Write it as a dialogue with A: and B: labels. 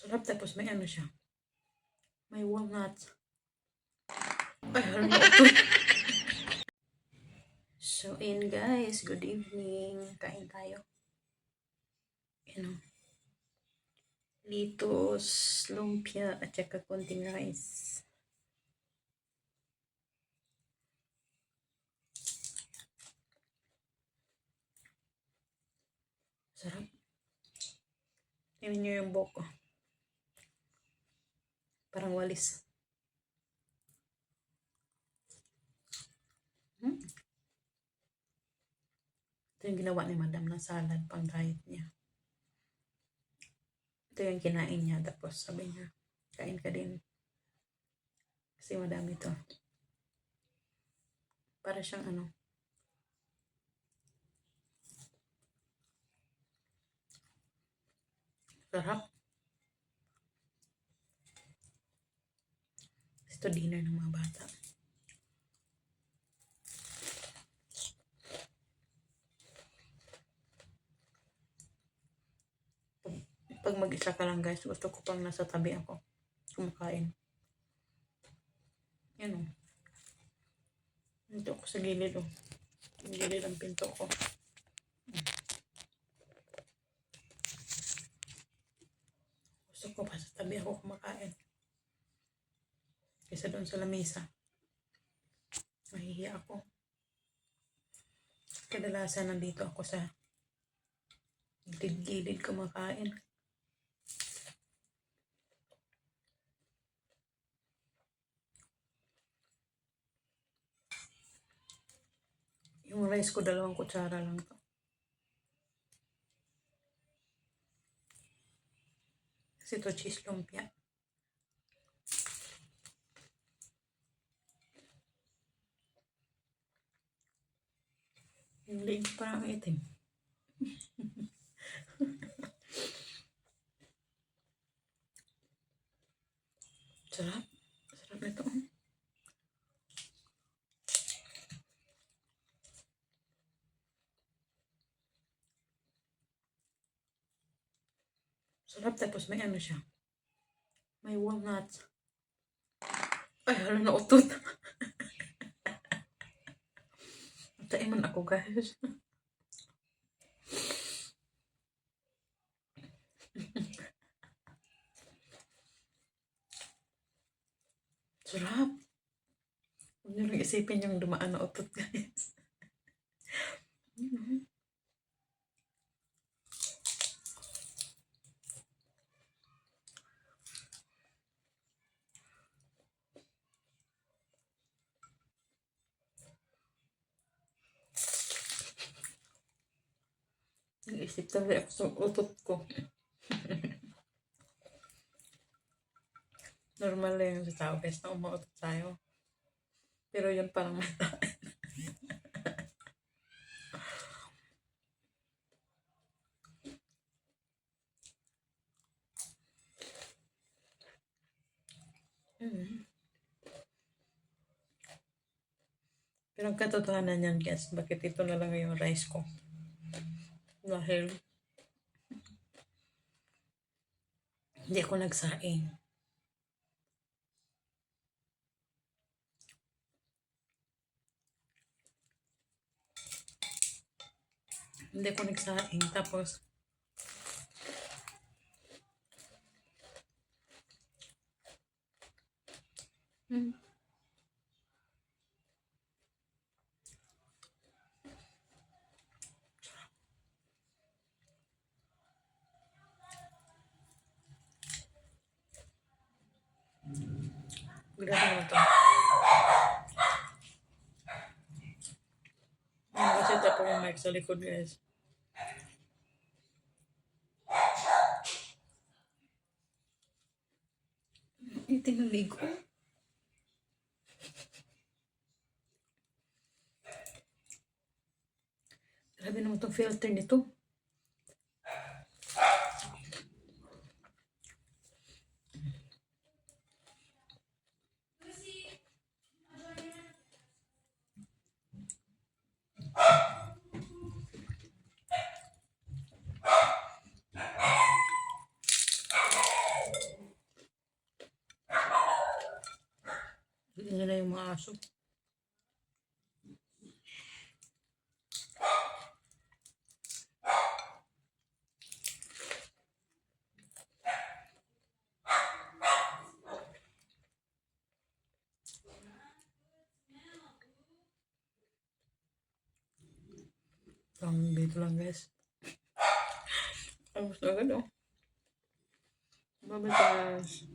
A: Sarap tapos may ano siya. May walnuts. Ay, ito. so, in guys, good evening. Kain tayo. Ano? Litos, lumpia, at saka konting rice. Sarap. Tingnan nyo yung buhok ko. Parang walis. Hmm? Ito yung ginawa ni madam na salad pang diet niya. Ito yung kinain niya. Tapos sabi niya, kain ka din. Kasi madami to. Para siyang ano. Sarap. Ito dinner ng mga bata. Pag- mag-isa ka lang guys, gusto ko pang nasa tabi ako. Kumakain. Yan o. Dito ako sa gilid o. Ang gilid ang pinto ko. Gusto ko pa sa tabi ako kumakain. Kaysa doon sa lamesa. Mahihiya ako. Kadalasan nandito ako sa gilid-gilid kumakain. Yung rice ko, dalawang kutsara lang to. Kasi cheese lumpia. Yung leeg parang itim. Sarap. Sarap nito. Sarap tapos may ano siya. May walnuts. Ay, hala na utot. Tayo man ako guys. Sarap. Huwag niyo lang isipin yung dumaan na utot guys. Mm. Nag-isip talaga ako sa utot ko. Normal lang yun sa tao guys na umautot tayo. Pero yun parang mata. Mm. Pero ang katotohanan yan guys, bakit ito na lang yung rice ko? Hindi ako nagsaing. Hindi ako nagsaing. Tapos, hmm. Ayan, kasi tapo yung mic sa likod, guys. Itinulay ko. Grabe naman itong filter nito. Aso. Ang dito lang guys. Ang gusto agad oh. Babatas.